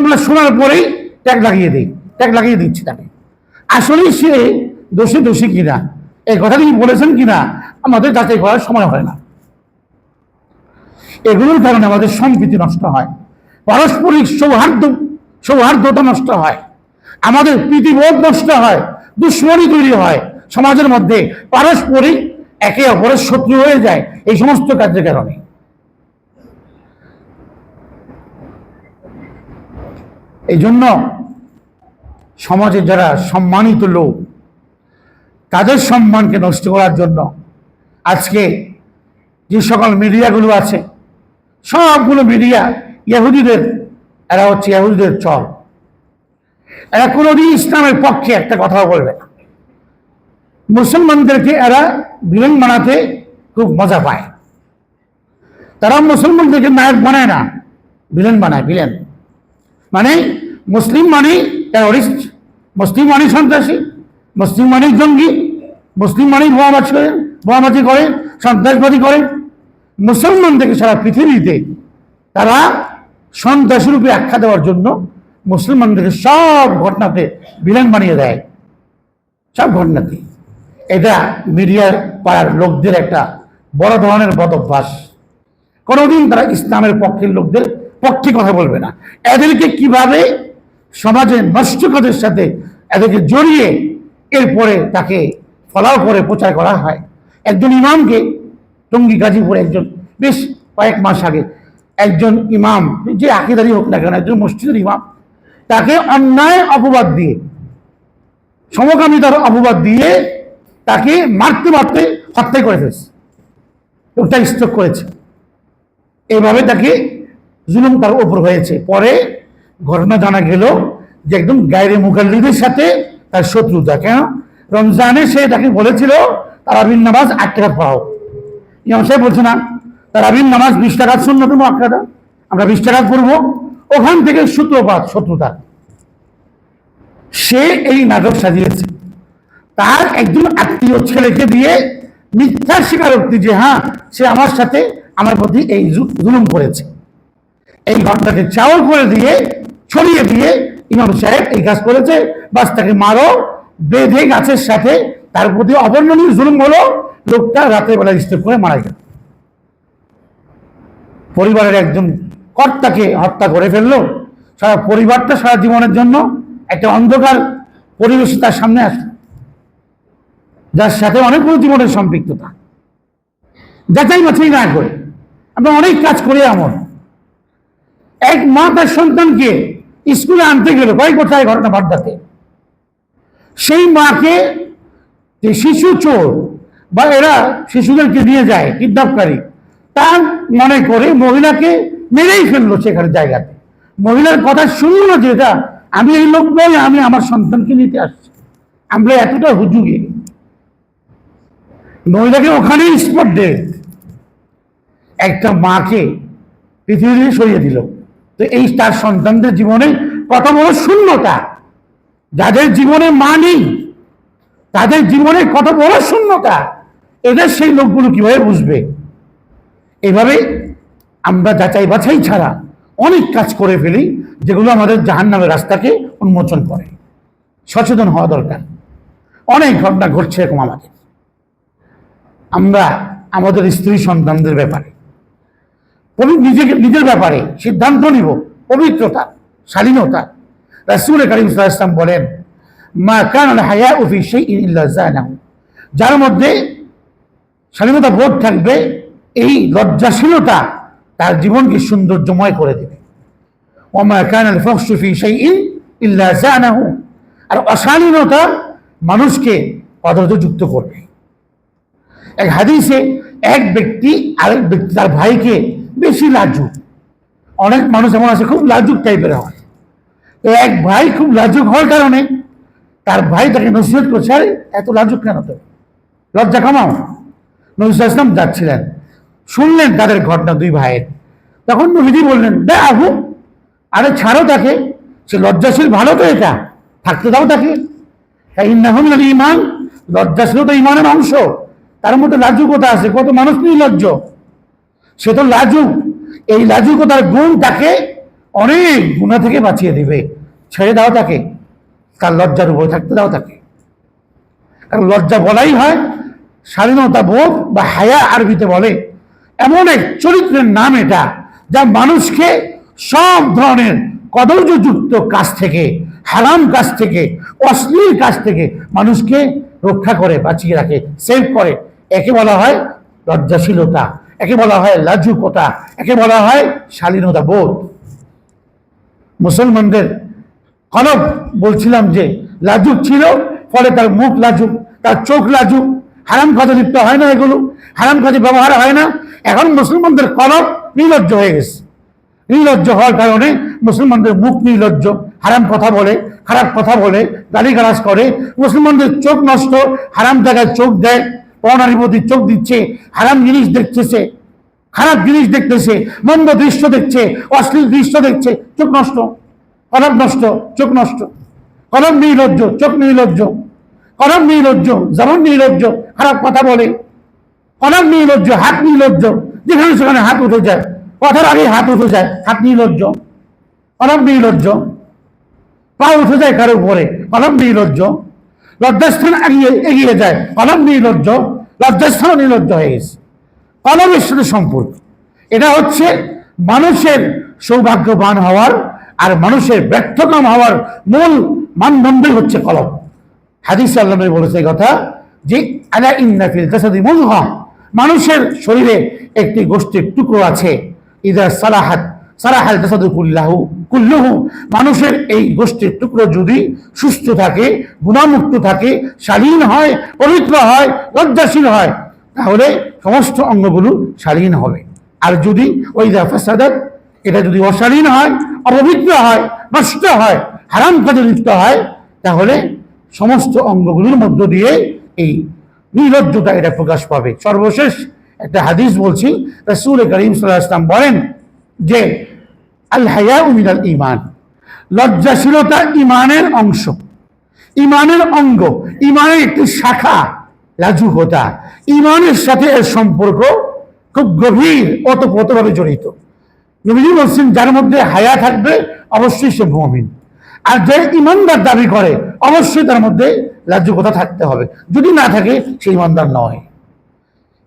আমরা শোনার পরেই ট্যাগ লাগিয়ে দিই, ট্যাগ লাগিয়ে দিচ্ছি তাকে। আসলেই সে দোষী দোষী কিনা? এই কথা তিনি বলেছেন কিনা? আমাদের যাচাই করার সময় হয় না। এগুলোর কারণে আমাদের সম্প্রীতি নষ্ট হয়, পারস্পরিক সৌহার্দ্য, সৌহার্দ্যতা নষ্ট হয়, আমাদের প্রীতিবোধ নষ্ট হয়, দুশ্মনী তৈরি হয়। সমাজের মধ্যে পারস্পরিক একে অপরের শত্রু হয়ে যায়, এই সমস্ত কাজের কারণে। এই জন্য সমাজে যারা সম্মানিত লোক, তাদের সম্মানকে নষ্ট করার জন্য আজকে যে সকল মিডিয়াগুলো আছে, সবগুলো মিডিয়া ইহুদিদের, এরা হচ্ছে ইহুদিদের চল। এরা কোনোদিন ইসলামের পক্ষে একটা কথাও বলবে না। মুসলমানদেরকে এরা বিলেন বানাতে খুব মজা পায়। তারা মুসলমানদেরকে নায়ক বানায় না বিলেন বানায় বিলেন মানে মুসলিম মানে টেরোরিস্ট মুসলিম মানে সন্ত্রাসী, মুসলিম মানে জঙ্গি, মুসলিম মানে বোমাবাজি করে বোমাবাজি করে, সন্ত্রাসবাদী করে। মুসলমান থেকে সারা পৃথিবীতে তারা সন্ত্রাসী রূপে আখ্যা দেওয়ার জন্য মুসলমানদেরকে সব ঘটনাতে বিলেন বানিয়ে দেয়। সব ঘটনাতে। এটা মিডিয়ার পাড়ার লোকদের একটা বড় ধরনের বদ অভ্যাস। কোনোদিন তারা ইসলামের পক্ষের লোকদের পক্ষে কথা বলবে না। এদেরকে কীভাবে সমাজে নষ্ট সাথে এদেরকে জড়িয়ে এরপরে তাকে ফলাও করে প্রচার করা হয়? একজন ইমামকে, টঙ্গী গাজীপুরে একজন, বেশ কয়েক মাস আগে একজন ইমাম, যে আকিদারি হোক না কেন, একজন মসজিদের ইমাম, তাকে অন্যায় অপবাদ দিয়ে, সমকামিতার অপবাদ দিয়ে তাকে মারতে মারতে হত্যা করে ফেলছে। ওটা স্ট্রোক করেছে। এইভাবে তাকে জুলুম তার ওপর হয়েছে। পরে ঘটনা জানা গেল যে একদম গায়রে মুখাল্লিদের সাথে তার শত্রুতা। কেন? রমজানে সে তাকে বলেছিল, তারাবিন নামাজ আট পাও ইমাম সাহেব বলছে, না, তারাবিন নামাজ বিশ টাকা শূন্য তুমি আটটা আমরা বিশ টাকা করব। ওখান থেকে সূত্রপাত, শত্রুতা। সে এই নাটক সাজিয়েছে। তার একজন আত্মীয় ছেলেকে দিয়ে মিথ্যা স্বীকারোক্তি যে হ্যাঁ সে আমার সাথে আমার প্রতি এই জুলুম করেছে। এই ঘটনাকে চাওয়াল করে দিয়ে, ছড়িয়ে দিয়ে ইমাম সাহেব এই কাজ করেছে। বাস তাকে মারো, বেঁধে গাছের সাথে তার প্রতি অবর্ণনীয় জুলুম হলো, লোকটা রাতের বেলা স্টেপ করে মারা গেল। পরিবারের একজন কর্তাকে হত্যা করে ফেলল। সারা পরিবারটা সারা জীবনের জন্য একটা অন্ধকার পরিবেশ তার সামনে আসলো। যার সাথে অনেকগুলো জীবনের সম্পৃক্ততা। যাচাই বাছাই না করে। আমরা অনেক কাজ করি এমন। এক মা তার সন্তানকে স্কুলে আনতে গেল কয়েক বছর ঘটনা বাড্ডাতে? সেই মাকে যে শিশু চোর বা এরা শিশুদেরকে নিয়ে যায়, কিডন্যাপকারী, তার মনে করে মহিলাকে মেরেই ফেলল সেখানে জায়গাতে। মহিলার কথা শুনলো না যে এটা, আমি এই লোক নই, আমি আমার সন্তানকে নিতে আসছি। আমরা এতটা হুজুগে। মহিলাকে ওখানেই স্পট ডেট একটা মাকে পৃথিবী সরিয়ে দিল। তো এই তার সন্তানদের জীবনে কত বড় শূন্যতা। যাদের জীবনে মা নেই, তাদের জীবনে কত বড় শূন্যতা। এদের সেই লোকগুলো কীভাবে বুঝবে? এভাবে আমরা যাচাই বাছাই ছাড়া অনেক কাজ করে ফেলি, যেগুলো আমাদের জাহান্নামের রাস্তাকে উন্মোচন করে। সচেতন হওয়া দরকার। অনেক ঘটনা ঘটছে এরকম আমাদের। আমরা আমাদের স্ত্রী সন্তানদের ব্যাপারে। নিজেকে, নিজের ব্যাপারে সিদ্ধান্ত নিব, পবিত্রতা স্বাধীনতা রাসুল করিম ওয়াসাল্লাম বলেন, মা কান হায়া ফি সেই যার মধ্যে স্বাধীনতা বোধ থাকবে, এই লজ্জাশীলতা তার জীবনকে সৌন্দর্যময় করে দেবে। ওমা কান আল ফহশু ফি শাইইন ইল্লা জানাহু। আর অশালীনতা মানুষকে পদার্থযুক্ত করবে। এক হাদিসে এক ব্যক্তি আরেক ব্যক্তি তার ভাইকে বেশি লাজুক। অনেক মানুষ এমন আছে, খুব লাজুক টাইপের হয়। তো এক ভাই খুব লাজুক হওয়ার কারণে তার ভাই তাকে নসিহত করছে, আরে, এত লাজুক কেন তো লজ্জা কামাও। নজরুল ইসলাম যাচ্ছিলেন। শুনলেন তাদের ঘটনা দুই ভাইয়ের। তখন নবীজি বললেন, দে আহু আরে ছাড়ো তাকে। সে লজ্জাশীল, ভালো তো এটা। থাকতে দাও তাকে। তাই ইন্নাহুল ইমান লজ্জাশীল তো ইমানের অংশ। তার মধ্যে লাজুকতা আছে। কত মানুষ নির্লজ্জ। সে তো লাজুক এই লাজুকতার গুণ তাকে অনেক গুণা থেকে বাঁচিয়ে দেবে। ছেড়ে দাও তাকে। তার লজ্জার উপরে থাকতে দাও তাকে। কারণ লজ্জা বলাই হয়, স্বাধীনতা বোধ বা হায়া আরবিতে বলে। এমন এক চরিত্রের নাম এটা, যা মানুষকে সব ধরনের কদর্যযুক্ত কাজ থেকে, হারাম কাজ থেকে, অশ্লীল কাজ থেকে মানুষকে রক্ষা করে, বাঁচিয়ে রাখে সেভ করে। একে বলা হয় লজ্জাশীলতা। একে বলা হয় লাজুকতা একে বলা হয় শালীনতা বোধ। মুসলমানদের কলব বলছিলাম যে লাজুক ছিল, ফলে তার মুখ লাজুক, তার চোখ লাজুক। হারাম কাজে লিপ্ত হয় না এগুলো, হারাম কাজে ব্যবহার হয় না। এখন মুসলমানদের কলব নির্লজ্জ হয়ে গেছে। নির্লজ্জ হওয়ার কারণে মুসলমানদের মুখ নির্লজ্জ, হারাম কথা বলে, খারাপ কথা বলে, গালিগালাজ করে। মুসলমানদের চোখ নষ্ট, হারাম জায়গায় চোখ দেয়। পনারির প্রতি চোখ দিচ্ছে, হারাম জিনিস দেখতেছে, খারাপ জিনিস দেখতেছে, মন্দ দৃশ্য দেখছে, অশ্লীল দৃশ্য দেখছে, চোখ নষ্ট, কলম নষ্ট, চোখ নষ্ট। কলম নির্লজ্জ, চোখ নির্লজ্জ। কলম নির্লজ্জ যেমন নির্লজ্জ, খারাপ কথা বলে। কলম নির্লজ্জ, হাত নির্লজ্জ, যেখানে সেখানে হাত উঠে যায়। কথার আগে হাত উঠে যায়, হাত নির্লজ্জ। কলম নির্লজ্জ। পা উঠে যায় কারও উপরে, কলম নির্লজ্জ। লজ্জাস্থান এগিয়ে এগিয়ে যায়, কলম নির্লজ্জ। লজ্জাস্থান নির্লজ্জ হয়ে গেছে। কলমের সাথে সম্পর্ক। এটা হচ্ছে মানুষের সৌভাগ্যবান হওয়ার আর মানুষের ব্যর্থকাম হওয়ার মূল মানদণ্ডই হচ্ছে কলম। হাদিস আল্লাহ বলেছে কথা যে, আলা ইন্নাফিল জাসাদি মুজগা মানুষের শরীরে একটি গোষ্ঠীর টুকরো আছে। ইদা সালাহাত সালাহাল জাসাদু কুল্লাহু, কুল্লুহু। মানুষের এই গোষ্ঠীর টুকরো যদি সুস্থ থাকে, গুণামুক্ত থাকে, শালীন হয়, পবিত্র হয়, লজ্জাশীল হয়, তাহলে সমস্ত অঙ্গগুলো শালীন হবে। আর যদি ওই ফাসাদাত, এটা যদি অশালীন হয়, অপবিত্র হয়, নষ্ট হয়, হারাম কাজে লিপ্ত হয়, তাহলে সমস্ত অঙ্গগুলোর মধ্য দিয়ে এই নির্লজ্জতা এটা প্রকাশ পাবে। সর্বশেষ একটা হাদিস বলছি, রাসূল করিম সাল্লাল্লাহু আলাইহি ওয়াসাল্লাম বলেন যে আল হায়া মিনাল ইমান লজ্জাশীলতা ইমানের অংশ। ইমানের অঙ্গ ইমানের একটি শাখা, লাজুকতা। ইমানের সাথে এর সম্পর্ক খুব গভীর অতপ্রতভাবে জড়িত। নবীজি বলছেন, যার মধ্যে হায়া থাকবে, অবশ্যই সে মুমিন। আর যে ইমানদার দাবি করে, অবশ্যই তার মধ্যে লাজ্জকতা থাকতে হবে। যদি না থাকে, সে ইমানদার নয়।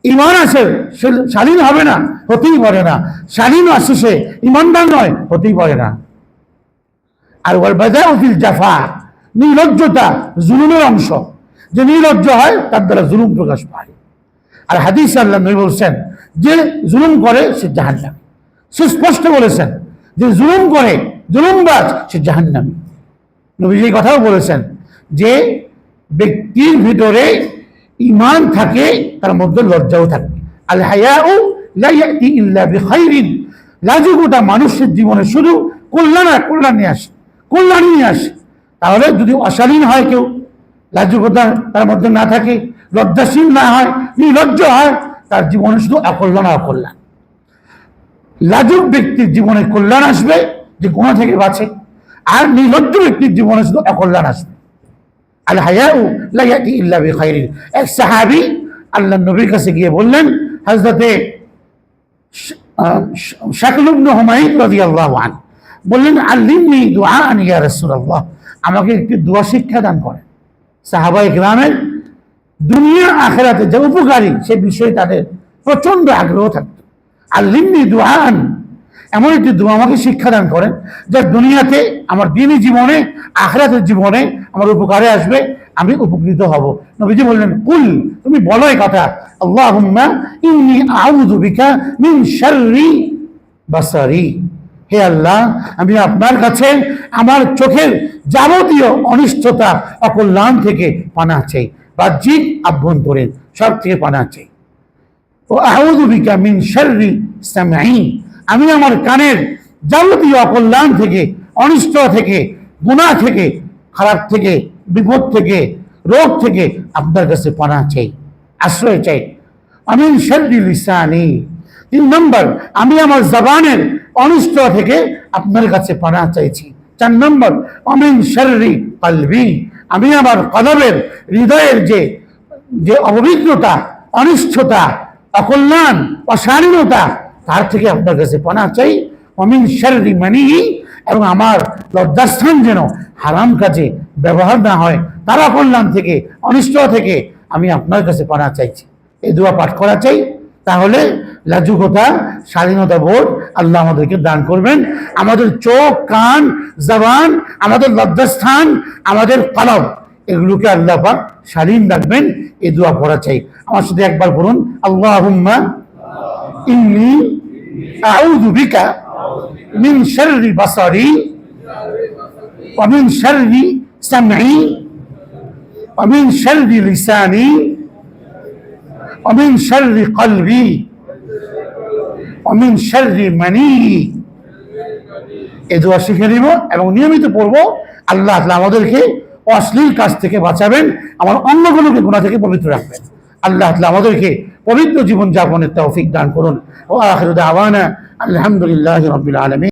ইমান আছে, সে শালীন হবে না, হতেই পারে না। শালীন আছে সে, ইমানদার নয়, হতেই পারে না। আর ওর বাজা উকিল জাফা, নির্লজ্জতা জুলুমের অংশ। যে নির্লজ্জ হয়, তার দ্বারা জুলুম প্রকাশ পায়। আর হাদিস আল্লাহ নবী বলছেন, যে জুলুম করে, সে জাহান্নাম। সে স্পষ্ট বলেছেন, যে জুলুম করে, জুলুমবাজ, সে জাহান্নামী। নবীজি কথাও বলেছেন, যে ব্যক্তির ভিতরে ইমান থাকে, তার মধ্যে লজ্জাও থাকবে। আল হায়াউ লা ইয়াতি ইল্লা বিখাইরিন। লাজুকতা মানুষের জীবনে শুধু কল্যাণ আর কল্যাণ নিয়ে আসে কল্যাণ নিয়ে আসে। তাহলে যদি অশালীন হয় কেউ লাজুকতা তার মধ্যে না থাকে, লজ্জাশীল না হয়, নির্লজ্জ হয়, তার জীবনে শুধু অকল্যাণ আর অকল্যাণ। লাজুক ব্যক্তির জীবনে কল্যাণ আসবে, যে গুণা থেকে বাঁচে, আর নির্লজ্জ ব্যক্তির জীবনে শুধু অকল্যাণ আসবে। আল হায়াউ লা ইয়াতি ইল্লা বিখাইরিন। এক সাহাবী আল্লাহ নবীর কাছে গিয়ে বললেন, হযরতে শাকল ইবনে হুমায়ুন রাদিয়াল্লাহু আনহু বললেন, আল্লিমনি দুআআন ইয়া রাসূলুল্লাহ, আমাকে একটি দোয়া শিক্ষা দান করেন। সাহাবাই গ্রামের দুনিয়া আখেরাতে যে উপকারী, সে বিষয়ে তাদের প্রচণ্ড আগ্রহ থাকতো। আল্লিমনি দুআআন এমন একটি দোয়া আমাকে শিক্ষাদান করেন যা দুনিয়াতে আমার দিনী জীবনে, আখরাতের জীবনে আমার উপকারে আসবে, আমি উপকৃত হব। নবীজি বললেন, কুল, তুমি বলো এই কথা, আল্লাহুম্মা ইন্নী আউযু মিন শাররি বাসারি। হে আল্লাহ, আমি আপনার কাছে আমার চোখের যাবতীয় অনিষ্টতা, অকল্যাণ থেকে পানা চাই, বাহ্যিক আভ্যন্তরীণ সব থেকে পানা চাই। ও আউযু মিন শাররি সামঈ আমি আমার কানের যাবতীয় অকল্যাণ থেকে, অনিষ্ট থেকে, গুণা থেকে, খারাপ থেকে, বিপদ থেকে, রোগ থেকে আপনার কাছে পানা চাই, আশ্রয় চাই। আমি লিসানি। তিন নম্বর, আমি আমার জবানের অনিষ্ট থেকে আপনার কাছে পানা চাইছি। চার নম্বর অমিন শরীর কলবি। আমি আমার কলবের হৃদয়ের যে যে অপবিত্রতা, অনিষ্টতা, অকল্যাণ, অশালীনতা তার থেকে আপনার কাছে পানা চাই। অমিন শাররি মানি এবং আমার লজ্জাস্থান যেন হারাম কাজে ব্যবহার না হয়, তারা কল্যাণ থেকে, অনিষ্ট থেকে আমি আপনার কাছে পানা চাইছি। এই দোয়া পাঠ করা চাই। তাহলে লাজুকতা স্বাধীনতা বোধ আল্লাহ আমাদেরকে দান করবেন। আমাদের চোখ, কান, জবান, আমাদের লজ্জাস্থান, আমাদের কলম এগুলোকে আল্লাহ পাক স্বাধীন রাখবেন। এই দোয়া পড়া চাই। আমার সাথে একবার বলুন আল্লাহ ইন্নি আউযু বিকা মিন শাররি বাসারি ওয়া মিন শাররি সামঈ ওয়া মিন শাররি লিসানি ওয়া মিন শাররি কলবি ওয়া মিন শাররি মানি। এ দোয়া শিখে নিব এবং নিয়মিত পড়ব। আল্লাহ আমাদেরকে অশ্লীল কাজ থেকে বাঁচাবেন, আমার অন্য কোনো গুণা থেকে পবিত্র রাখবেন। আল্লাহ আমাদেরকে পবিত্র জীবন যাপনের তৌফিক দান করুন। ও আখির দাওয়ানা আলহামদুলিল্লাহ রাব্বিল আলামিন।